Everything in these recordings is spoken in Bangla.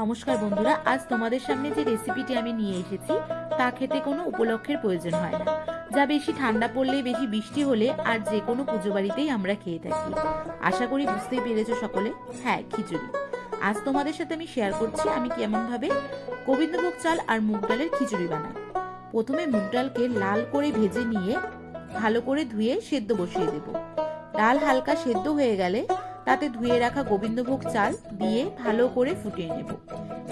নমস্কার বন্ধুরা, আজ তোমাদের সামনে যে রেসিপিটি আমি নিয়ে এসেছি, তা খেতে কোনো উপলক্ষের প্রয়োজন হয় না। যা বেশি ঠান্ডা পড়লে, বেশি বৃষ্টি হলে, আর যে কোনো পুজো বাড়িতেই আমরা খেয়ে থাকি। আশা করি বুঝতেই পেরেছ সকলে। হ্যাঁ খিচুড়ি। আজ তোমাদের সাথে আমি শেয়ার করছি, আমি কেমনভাবে গোবিন্দভোগ চাল আর মুগ ডালের খিচুড়ি বানাই। প্রথমে মুগ ডালকে লাল করে ভেজে নিয়ে, ভালো করে ধুয়ে সেদ্ধ বসিয়ে দেব। ডাল হালকা সেদ্ধ হয়ে গেলে তাতে ধুয়ে রাখা গোবিন্দভোগ চাল দিয়ে ভালো করে ফুটিয়ে নেব।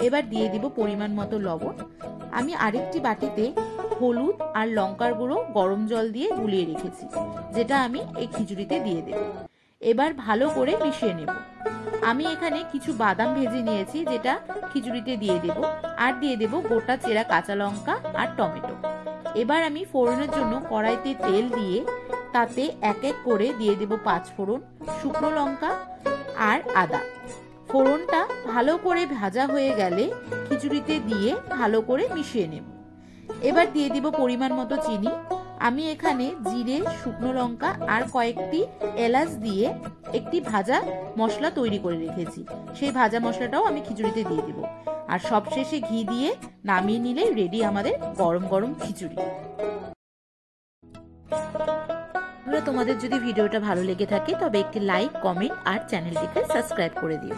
এবার দিয়ে দিব পরিমাণ মতো লবণ। আমি আরেকটি বাটিতে হলুদ আর লঙ্কার গুঁড়ো গরম জল দিয়ে গুলিয়ে রেখেছি, যেটা আমি এই খিচুড়িতে দিয়ে দেব। এবার ভালো করে মিশিয়ে নেব। আমি এখানে কিছু বাদাম ভেজে নিয়েছি, যেটা খিচুড়িতে দিয়ে দেব। আর দিয়ে দেব গোটা চেরা কাঁচা লঙ্কা আর টমেটো। এবার আমি ফোড়নের জন্য কড়াইতে তেল দিয়ে তাতে এক এক করে দিয়ে দেব পাঁচ ফোড়ন, শুকনো লঙ্কা আর আদা। ফোড়নটা ভালো করে ভাজা হয়ে গেলে খিচুড়িতে দিয়ে ভালো করে মিশিয়ে নেব। এবার দিয়ে দিব পরিমাণ মতো চিনি। আমি এখানে জিরে, শুকনো লঙ্কা আর কয়েকটি এলাচ দিয়ে একটি ভাজা মশলা তৈরি করে রেখেছি। সেই ভাজা মশলাটাও আমি খিচুড়িতে দিয়ে দেব। আর সবশেষে ঘি দিয়ে নামিয়ে নিলে রেডি আমাদের গরম গরম খিচুড়ি। বন্ধুরা, তোমাদের যদি ভিডিওটা ভালো লেগে থাকে তবে একটি লাইক কমেন্ট আর চ্যানেলটিকে সাবস্ক্রাইব করে দিও।